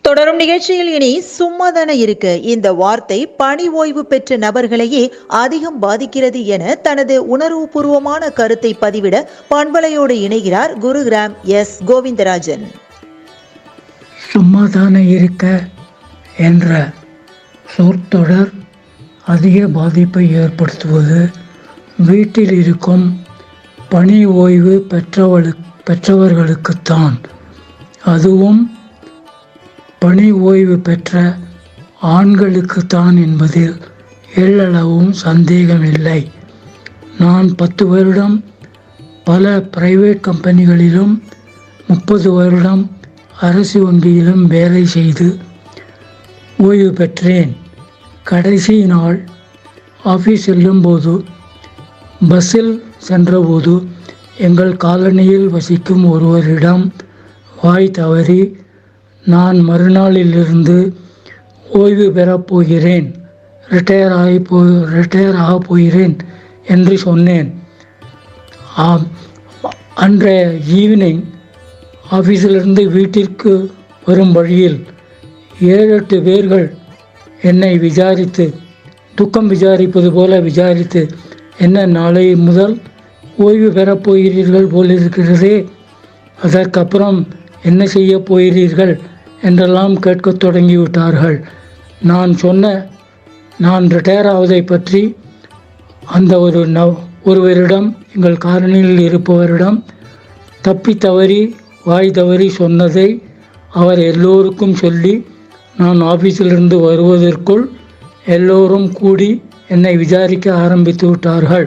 தொடரும் நிகழ்ச்சியில் இனி சும்மாதான இருக்கு. இந்த வார்த்தை பணி ஓய்வு பெற்ற நபர்களையே அதிகம் பாதிக்கிறது என தனது உணர்வுபூர்வமான கருத்தை பதிவிட பண்பலையோடு இணைகிறார் குருகிராம் எஸ். கோவிந்தராஜன். சும்மாதான இருக்க என்ற சொற்தொடர் அதிக பாதிப்பை ஏற்படுத்துவது வீட்டில் இருக்கும் பணி ஓய்வு பெற்றவளு பெற்றவர்களுக்குத்தான். அதுவும் பணி ஓய்வு பெற்ற ஆண்களுக்குத்தான் என்பதில் எள்ளளவும் சந்தேகமில்லை. நான் பத்து வருடம் பல பிரைவேட் கம்பெனிகளிலும் முப்பது வருடம் அரசு வங்கியிலும் வேலை செய்து ஓய்வு பெற்றேன். கடைசி நாள் ஆஃபீஸ் செல்லும்போது பஸ்ஸில் சென்றபோது எங்கள் காலனியில் வசிக்கும் ஒருவரிடம் வாய் தவறி நான் மறுநாளிலிருந்து ஓய்வு பெறப் போகிறேன். ரிட்டையர் ஆகி போ ரிட்டையர் ஆகப் போகிறேன் என்று சொன்னேன். ஆம் அன்றைய ஈவினிங் ஆஃபீஸிலிருந்து வீட்டிற்கு வரும் வழியில் ஏழு எட்டு பேர்கள் என்னை விசாரித்து துக்கம் விசாரிப்பது போல விசாரித்து என்ன நாளை முதல் ஓய்வு பெறப் போகிறீர்கள் போலிருக்கிறதே? அதற்கப்புறம் என்ன செய்ய போகிறீர்கள்? என்றெல்லாம் கேட்கத் தொடங்கிவிட்டார்கள். நான் சொன்ன நான் ரிட்டையர் ஆவதை பற்றி அந்த ஒரு நவ் ஒருவரிடம் எங்கள் காரணியில் இருப்பவரிடம் தப்பி தவறி வாய் தவறி சொன்னதை அவர் எல்லோருக்கும் சொல்லி நான் ஆஃபீஸிலிருந்து வருவதற்குள் எல்லோரும் கூடி என்னை விசாரிக்க ஆரம்பித்து விட்டார்கள்.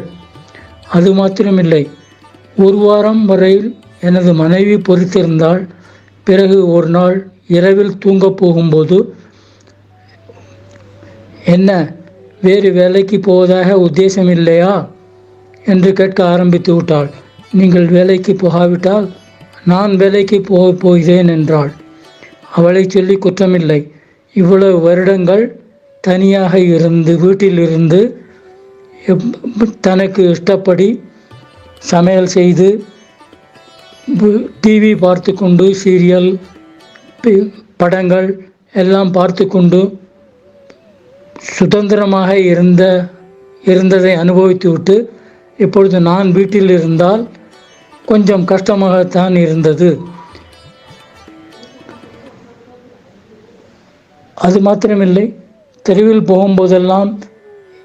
அது மாத்திரமில்லை. ஒரு வாரம் வரையில் எனது மனைவி பொறுத்திருந்தால் பிறகு ஒரு நாள் இரவில் தூங்கப் போகும்போது என்ன வேறு வேலைக்கு போவதாக உத்தேசம் இல்லையா என்று கேட்க ஆரம்பித்து விட்டாள். நீங்கள் வேலைக்கு போகாவிட்டால் நான் வேலைக்கு போகப் போகிறேன் என்றாள். அவளை சொல்லி குற்றமில்லை. இவ்வளவு வருடங்கள் தனியாக இருந்து வீட்டிலிருந்து எப்- தனக்கு இஷ்டப்படி சமையல் செய்து டிவி பார்த்து கொண்டு சீரியல் படங்கள் எல்லாம் பார்த்து கொண்டு சுதந்திரமாக இருந்த இருந்ததை அனுபவித்துவிட்டு இப்பொழுது நான் வீட்டில் இருந்தால் கொஞ்சம் கஷ்டமாகத்தான் இருந்தது. அது மாத்திரமில்லை தெருவில் போகும்போதெல்லாம்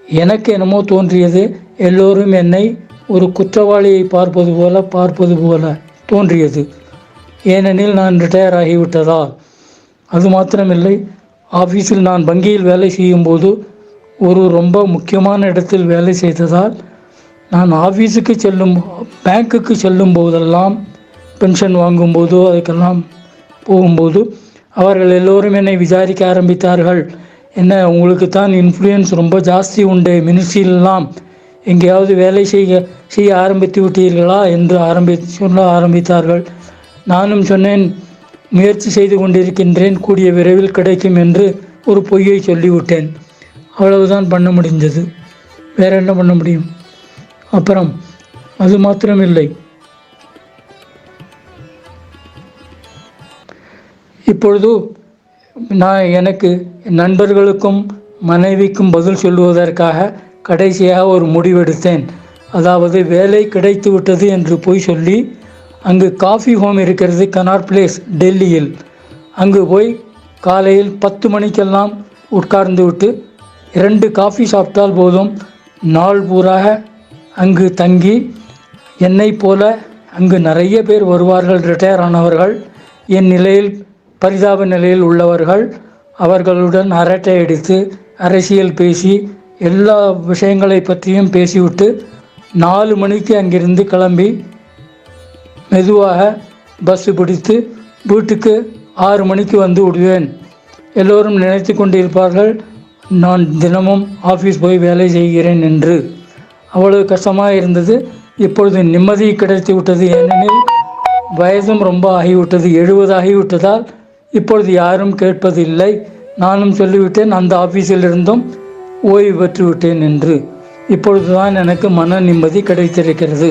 எனக்கு என்னமோ தோன்றியது. எல்லோரும் என்னை ஒரு குற்றவாளியை பார்ப்பது போல பார்ப்பது போல தோன்றியது. ஏனெனில் நான் ரிட்டையர் ஆகிவிட்டதால். அது மாத்திரமில்லை ஆஃபீஸில் நான் வங்கியில் வேலை செய்யும்போது ஒரு ரொம்ப முக்கியமான இடத்தில் வேலை செய்ததால் நான் ஆஃபீஸுக்கு செல்லும் பேங்க்குக்கு செல்லும் போதெல்லாம் பென்ஷன் வாங்கும்போது அதுக்கெல்லாம் போகும்போது அவர்கள் எல்லோரும் என்னை விசாரிக்க ஆரம்பித்தார்கள். என்ன உங்களுக்கு தான் இன்ஃப்ளூயன்ஸ் ரொம்ப ஜாஸ்தி உண்டு? மினிஸ்ட்ரியிலெல்லாம் எங்கேயாவது வேலை செய்ய செய்ய ஆரம்பித்து விட்டீர்களா? என்று ஆரம்பி சொல்ல ஆரம்பித்தார்கள். நானும் சொன்னேன் முயற்சி செய்து கொண்டிருக்கின்றேன் கூடிய விரைவில் கிடைக்கும் என்று ஒரு பொய்யை சொல்லிவிட்டேன். அவ்வளவுதான் பண்ண முடிந்தது வேற என்ன பண்ண முடியும்? அப்புறம் அது மாத்திரமில்லை. இப்பொழுது நான் எனக்கு நண்பர்களுக்கும் மனைவிக்கும் பதில் சொல்லுவதற்காக கடைசியாக ஒரு முடிவெடுத்தேன். அதாவது வேலை கிடைத்து விட்டது என்று போய் சொல்லி அங்கு காஃபி ஹோம் இருக்கிறது கனார் பிளேஸ் டெல்லியில். அங்கு போய் காலையில் பத்து மணிக்கெல்லாம் உட்கார்ந்து விட்டு இரண்டு காஃபி சாப்பிட்டால் போதும். நாள் பூராக அங்கு தங்கி என்னைப் போல அங்கு நிறைய பேர் வருவார்கள் ரிட்டையர் ஆனவர்கள். என் நிலையில் பரிதாப நிலையில் உள்ளவர்கள். அவர்களுடன் அரட்டை அடித்து அரசியல் பேசி எல்லா விஷயங்களை பற்றியும் பேசிவிட்டு நாலு மணிக்கு அங்கிருந்து கிளம்பி மெதுவாக பஸ்ஸு பிடித்து வீட்டுக்கு ஆறு மணிக்கு வந்து விடுவேன். எல்லோரும் நினைத்து கொண்டிருப்பார்கள் நான் தினமும் ஆஃபீஸ் போய் வேலை செய்கிறேன் என்று. அவ்வளவு கஷ்டமாக இருந்தது. இப்பொழுது நிம்மதி கிடைத்து விட்டது ஏனெனில் வயதும் ரொம்ப ஆகிவிட்டது. எழுபது ஆகிவிட்டதால் இப்பொழுது யாரும் கேட்பதில்லை. நானும் சொல்லிவிட்டேன் அந்த ஆஃபீஸில் இருந்தும் ஓய்வு பெற்றுவிட்டேன் என்று. இப்பொழுதுதான் எனக்கு மன நிம்மதி கிடைத்திருக்கிறது.